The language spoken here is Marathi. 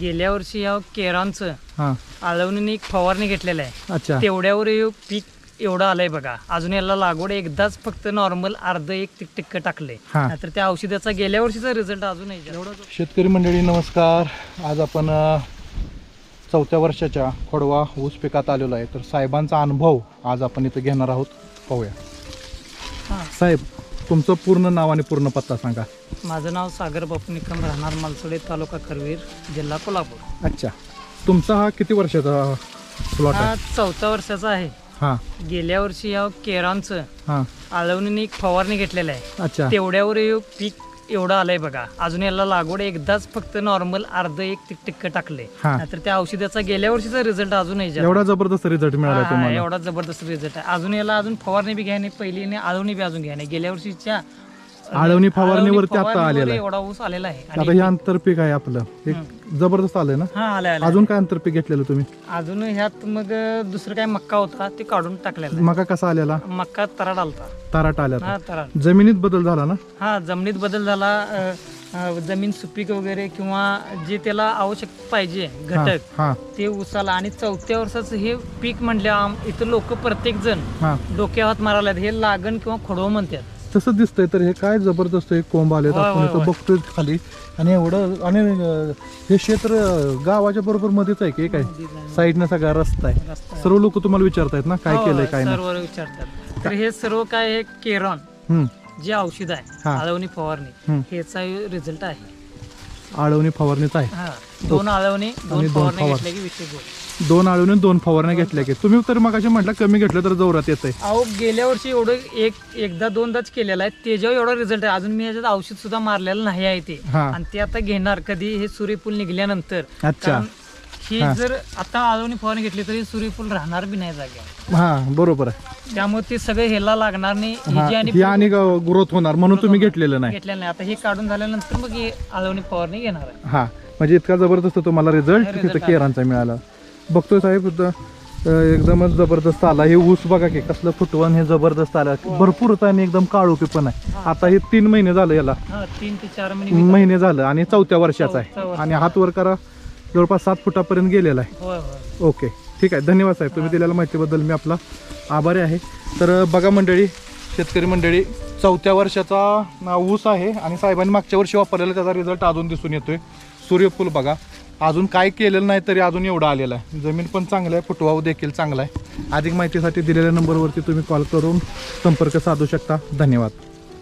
गेल्या वर्षी या केरांचं हां. आळवणीने एक फवारणी घेतलेलं आहे. अच्छा. तेवढ्यावर हे पीक एवढं आलंय बघा. अजून याला लागवड एकदाच फक्त नॉर्मल अर्ध एक टिक टिक्क टाकले. हा. तर त्या औषधाचा गेल्या वर्षीचा रिझल्ट अजून एवढा शेतकरी मंडळी नमस्कार. आज आपण अ, चौथ्या वर्षाच्या खोडवा ऊस पिकात आलेलो आहे. तर साहेबांचा अनुभव आज आपण इथं घेणार आहोत. पाहूया. हां. साहेब तुमचं पूर्ण नाव आणि पूर्ण पत्ता सांगा. माझं नाव सागर बापू निकम राहणार मालसोडे तालुका करवीर जिल्हा कोल्हापूर. अच्छा. तुमचा हा किती वर्षाचा प्लॉट हा आहे? चौथ्या वर्षाचा आहे. हां. गेल्या वर्षी या केरांचं हां. आळवणीने एक फवारणी घेतलेलं आहे. अच्छा. तेवढ्यावर हे पीक एवढं आलंय बघा. अजून याला लागवड एकदाच फक्त नॉर्मल अर्ध एक टिक टिक्क टाकले हा. तर त्या औषधाचा गेल्या वर्षीचा रिझल्ट अजून एवढा जबरदस्त रिझल्ट मिळाला तुम्हाला. एवढा जबरदस्त रिझल्ट आहे. अजून याला अजून फवारणी बी घ्या नाही पहिली आणि आळवणी बी अजून घ्या नाही गेल्या वर्षीच्या आळवणी फवारणीवरती आता आलेला आहे. एवढा ऊस आलेला आहे. आता हे आंतरपीक आहे आपलं. एक जबरदस्त आलंय ना? हा आलाय आलाय. अजून काय आंतरपीक घेतलेलं तुम्ही? अजून ह्यात मग दुसरं काय मक्का होता ते काढून टाकलेला मका कसा आलेला? आहे. मक्का तराड आलता. ताराट आल्या हा तराड जमिनीत बदल झाला ना? हा जमिनीत बदल झाला. अ, अ, जमीन सुपीक वगैरे किंवा जे त्याला आवश्यक पाहिजे घटक हा. ते उसाला आणि चौथ्या वर्षाचं हे पीक म्हणल्या इथं लोक प्रत्येक जण हा. डोक्या हात मारायला. हे लागण किंवा खोडव म्हणतात. तसं दिसतंय तर हे काय जबरदस्त एक कोंब आले होय, आपण होय, इथं होय. बघतोय खाली. आणि एवढं आणि अं, हे क्षेत्र गावाच्या बरोबर मध्येच आहे की काय? साईडनं सगळा रस्ता आहे. रस्ता सर्व लोक तुम्हाला विचारतायत ना काय हो, केलंय काय नाही. सर्व विचारतात. तर हे सर्व काय हे केरॉन हम्म. जे औषध आहे हा. आळवणी फवारणी हम्म. ह्याचा रिझल्ट आहे. आळवणी फवारणीच आहे. हा दोन आळवणी दोन दोन फवारणी फवार- घेतल्या की विषय दोन आळवणी दोन फवारण्या घेतल्या की. तुम्ही तर मग म्हटलं कमी घेतलं तर जोरात येत आहे अहो गेल्या वर्षी एवढं एक एकदा दोनदाच केलेलं आहे. त्याच्यावर एवढा रिझल्ट आहे. अजून मी याच्यात औषध सुद्धा मारलेलं नाही आहे ते. हा. आणि ते आता घेणार. कधी हे सूर्यफूल निघल्यानंतर. अच्छा. कारण ही हा. जर आता आळवणी फवारणी घेतली तरी सूर्यफूल राहणार बी नाही जाग्यावर हा बरोबर आहे. त्यामुळे ते सगळं ह्याला लागणार नाही. ही हा आणि ही आणि ग्रोथ होणार म्हणून तुम्ही घेतलेलं नाही. घेतलेलं नाही. आता हे काढून झाल्यानंतर मग हे आळवणी फवारणी घेणार आहे. हा म्हणजे इतका जबरदस्त तुम्हाला रिझल्ट तिथं. केरांचा मिळाला. बघतोय साहेब एकदमच जबरदस्त आला. हे ऊस बघा की कसलं फुटवण हे जबरदस्त आलं. भरपूर होतं आणि एकदम काळोखी पण आहे. आता हे तीन महिने झालं याला. हा तीन ते चार महिने झालं आणि चौथ्या वर्षाचा आहे. आणि हात वर करा जवळपास सात फुटापर्यंत गेलेला आहे. ओके. ठीक आहे. धन्यवाद साहेब. तुम्ही दिलेल्या माहितीबद्दल मी आपला आभारी आहे. तर बघा मंडळी शेतकरी मंडळी चौथ्या वर्षाचा ऊस आहे आणि साहेबांनी मागच्या वर्षी वापरलेला त्याचा रिझल्ट अजून दिसून येतोय. सूर्यफूल बघा. अजून काय केलेलं नाही तरी अजून एवढं आलेलं आहे. जमीन पण चांगलं आहे फुटवाव देखील चांगला आहे. अधिक माहितीसाठी दिलेल्या नंबरवरती तुम्ही कॉल करून संपर्क साधू शकता. धन्यवाद.